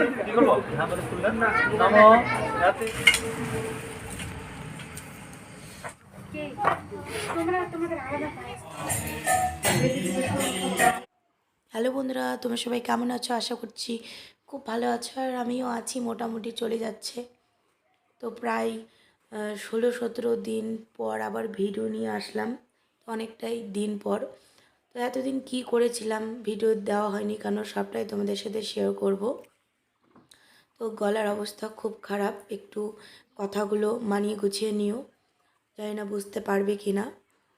হ্যাঁ হ্যালো বন্ধুরা, তোমরা সবাই কেমন আছো? আশা করছি খুব ভালো আছো, আর আমিও আছি, মোটামুটি চলে যাচ্ছে। তো প্রায় ষোলো সতেরো দিন পর আবার ভিডিও নিয়ে আসলাম অনেকটাই দিন পর। তো এতদিন কি করেছিলাম, ভিডিও দেওয়া হয়নি কেন, সবটাই তোমাদের সাথে শেয়ার করব। তো গলার অবস্থা খুব খারাপ। একটু কথাগুলো মানিয়ে গুছিয়ে নিও। জানি না বুঝতে পারবে কি না।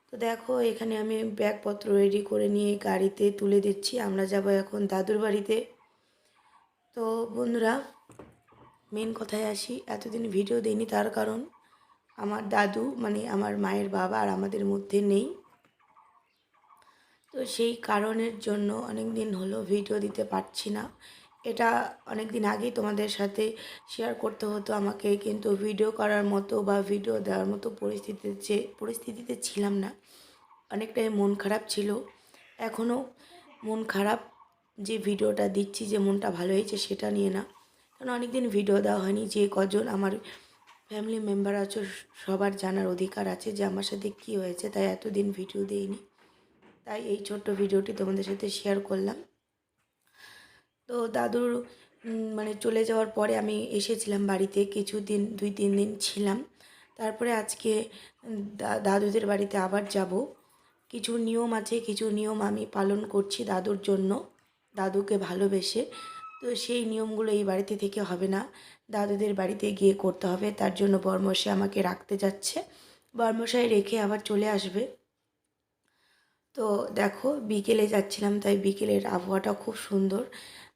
তো দেখো, এখানে আমি ব্যাগপত্র রেডি করে নিয়ে গাড়িতে তুলে দিচ্ছি। আমরা যাব এখন দাদুর বাড়িতে। তো বন্ধুরা মেন কথায় আসি। এতদিন ভিডিও দিইনি, তার কারণ আমার দাদু মানে আমার মায়ের বাবা আর আমাদের মধ্যে নেই। তো সেই কারণের জন্য অনেক দিন হলো ভিডিও দিতে পারছি না। এটা অনেক দিন আগেই তোমাদের সাথে শেয়ার করতে হতো আমাকে, কিন্তু ভিডিও করার মতো বা ভিডিও দেওয়ার মতো পরিস্থিতিতে পরিস্থিতিতে ছিলাম না। অনেকটাই মন খারাপ ছিল। এখনও মন খারাপ যে ভিডিওটা দিচ্ছি, যে মনটা ভালো হয়েছে সেটা নিয়ে না। কারণ অনেক দিন ভিডিও দেওয়া হয়নি, যে কজন আমার ফ্যামিলি মেম্বার আছে, সবার জানার অধিকার আছে যে আমার সাথে কী হয়েছে, তাই এতদিন ভিডিও দেইনি। তাই এই ছোট্ট ভিডিওটি তোমাদের সাথে শেয়ার করলাম। তো দাদুর মানে চলে যাওয়ার পরে আমি এসেছিলাম বাড়িতে, কিছুদিন, দুই, তিন দিন ছিলাম। তারপরে আজকে দাদুদের বাড়িতে আবার যাব। কিছু নিয়ম আছে, কিছু নিয়ম আমি পালন করছি দাদুর জন্য, দাদুকে ভালোবেসে। তো সেই নিয়মগুলো এই বাড়িতে থেকে হবে না। দাদুদের বাড়িতে গিয়ে করতে হবে। তার জন্য বর্মশাই আমাকে রাখতে যাচ্ছে। বর্মশাই রেখে আবার চলে আসবে। তো দেখো, বিকেলে যাচ্ছিলাম, তাই বিকেলের আবহাওয়াটা খুব সুন্দর।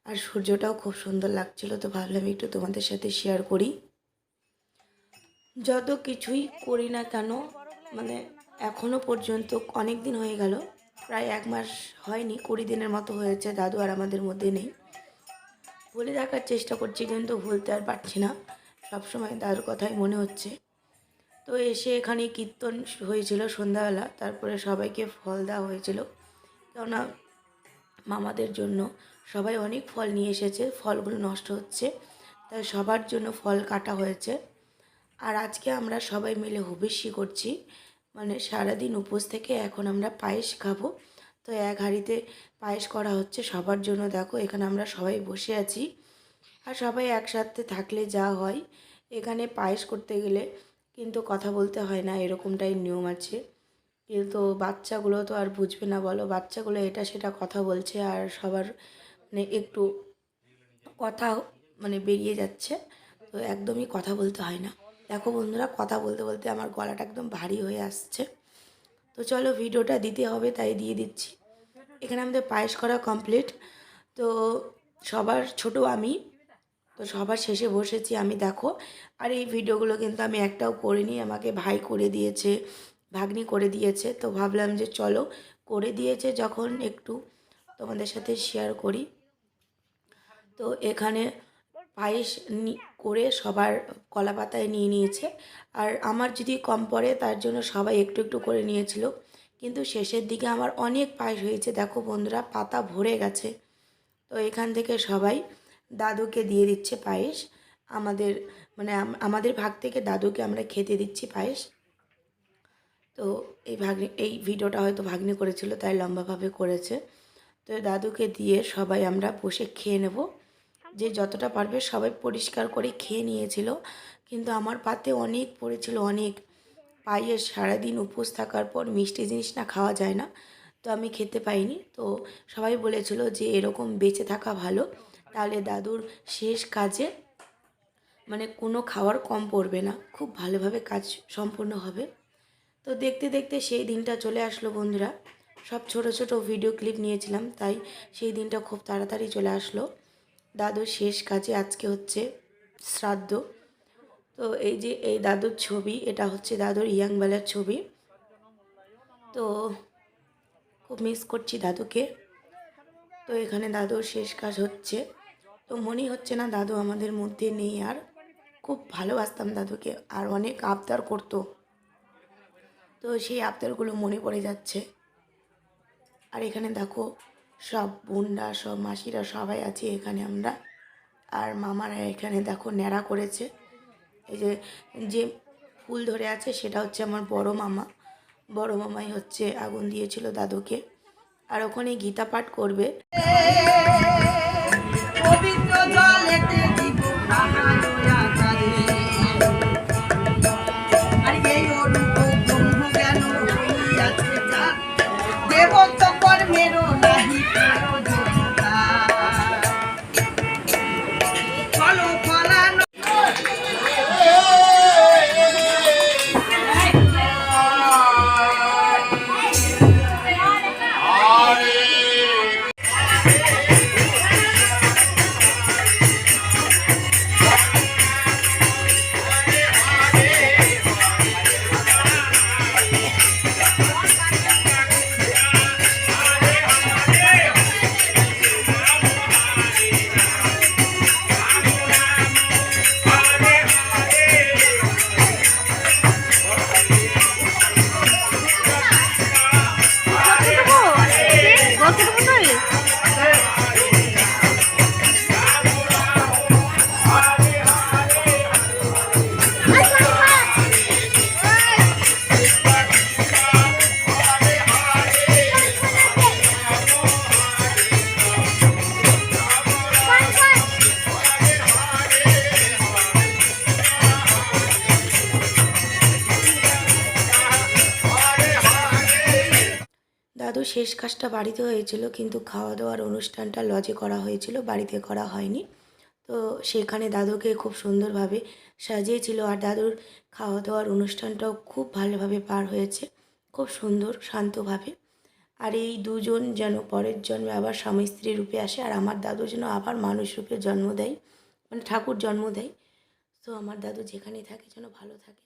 আর সূর্যটাও খুব সুন্দর লাগছিল, তো ভাবলাম একটু তোমাদের সাথে শেয়ার করি। যত কিছুই করি না কেন মানে এখনও পর্যন্ত অনেক দিন হয়ে গেল, প্রায় এক মাস হয়নি, কুড়ি দিনের মতো হয়েছে, দাদু আর আমাদের মধ্যে নেই। ভুলে দেখার চেষ্টা করছি, কিন্তু ভুলতে আর পারছি না। সবসময় দাদুর কথাই মনে হচ্ছে। তো এসে এখানে কীর্তন হয়েছিল সন্ধ্যাবেলা, তারপরে সবাইকে ফল দেওয়া হয়েছিল, কেননা মামাদের জন্য সবাই অনেক ফল নিয়ে এসেছে, ফলগুলো নষ্ট হচ্ছে, তাই সবার জন্য ফল কাটা হয়েছে। আর আজকে আমরা সবাই মিলে হবিষ্যি করছি মানে সারাদিন উপোস থেকে এখন আমরা পায়েস খাব। তো এক হাঁড়িতে পায়েস করা হচ্ছে সবার জন্য, দেখো এখানে আমরা সবাই বসে আছি। আর সবাই একসাথে থাকলে যা হয়, এখানে পায়েস করতে গেলে কিন্তু কথা বলতে হয় না, এরকমটাই নিয়ম আছে। কিন্তু বাচ্চাগুলো তো আর বুঝবে না, বলো বাচ্চাগুলো এটা সেটা কথা বলছে আর সবার মানে একটু কথা মানে বেরিয়ে যাচ্ছে। তো একদমই কথা বলতে হয় না। দেখো বন্ধুরা, কথা বলতে বলতে আমার গলাটা একদম ভারী হয়ে আসছে। তো চলো ভিডিওটা দিতে হবে, তাই দিয়ে দিচ্ছি। এখানে আমাদের পায়েস করা কমপ্লিট তো সবার, ছোট আমি। তো সবার শেষে বসেছি আমি, দেখো। আর এই ভিডিওগুলো কিন্তু আমি একটাও করিনি, আমাকে ভাই করে দিয়েছে, ভাগ্নি করে দিয়েছে। তো ভাবলাম যে চলো, করে দিয়েছে যখন একটু তোমাদের সাথে শেয়ার করি। তো এখানে পায়েস করে সবার কলা পাতায় নিয়ে নিয়েছে। আর আমার যদি কম পড়ে তার জন্য সবাই একটু একটু করে নিয়েছিল। কিন্তু শেষের দিকে আমার অনেক পায়েস হয়েছে। দেখো বন্ধুরা, পাতা ভরে গেছে। তো এখান থেকে সবাই দাদুকে দিয়ে দিচ্ছে পায়েস। আমাদের মানে আমাদের ভাগ থেকে দাদুকে আমরা খেতে দিচ্ছি পায়েস। তো এই ভাগ্নি, এই ভিডিওটা হয়তো ভাগ্নি করেছিল, তাই লম্বাভাবে করেছে। তো দাদুকে দিয়ে সবাই আমরা বসে খেয়ে নেব। যে যতটা পারবে সবাই পরিষ্কার করে খেয়ে নিয়েছিল। কিন্তু আমার পাতে অনেক পড়েছিল, অনেক। পায়ের সারাদিন উপোস থাকার পর মিষ্টি জিনিস না খাওয়া যায় না, তো আমি খেতে পাইনি। তো সবাই বলেছিল যে এরকম বেঁচে থাকা ভালো, তাহলে দাদুর শেষ কাজে মানে কোনো খাওয়ার কম পড়বে না, খুব ভালোভাবে কাজ সম্পূর্ণ হবে। তো দেখতে দেখতে সেই দিনটা চলে আসলো বন্ধুরা। সব ছোট ছোট ভিডিও ক্লিপ নিয়েছিলাম, তাই সেই দিনটা খুব তাড়াতাড়ি চলে আসলো। দাদুর শেষ কাজে আজকে হচ্ছে শ্রাদ্ধ। তো এই যে এই দাদুর ছবি, এটা হচ্ছে দাদুর ইয়াংবেলার ছবি। তো খুব মিস করছি দাদুকে। তো এখানে দাদুর শেষ কাজ হচ্ছে। তো মনেই হচ্ছে না দাদু আমাদের মধ্যে নেই আর। খুব ভালোবাসতাম দাদুকে আর অনেক আবদার করতো। তো সেই আবদারগুলো মনে পড়ে যাচ্ছে। আর এখানে দেখো সব বোনরা, সব মাসিরা সবাই আছি এখানে আমরা। আর মামারা এখানে দেখো ন্যাড়া করেছে। এই যে যে ফুল ধরে আছে সেটা হচ্ছে আমার বড় মামা। বড় মামাই হচ্ছে আগুন দিয়েছিল দাদুকে। আর ওখানে গীতা পাঠ করবে। দাদু শেষ কাজটা বাড়িতে হয়েছিল, কিন্তু খাওয়া দাওয়ার অনুষ্ঠানটা লজে করা হয়েছিল, বাড়িতে করা হয়নি। তো সেখানে দাদুকে খুব সুন্দরভাবে সাজিয়েছিল আর দাদুর খাওয়া দাওয়ার অনুষ্ঠানটাও খুব ভালোভাবে পার হয়েছে, খুব সুন্দর, শান্তভাবে। আর এই দুজন যেন পরের জন্মে আবার স্বামী স্ত্রী রূপে আসে, আর আমার দাদু যেন আবার মানুষ রূপে জন্ম দেয় মানে ঠাকুর জন্ম দেয়। তো আমার দাদু যেখানেই থাকে যেন ভালো থাকে।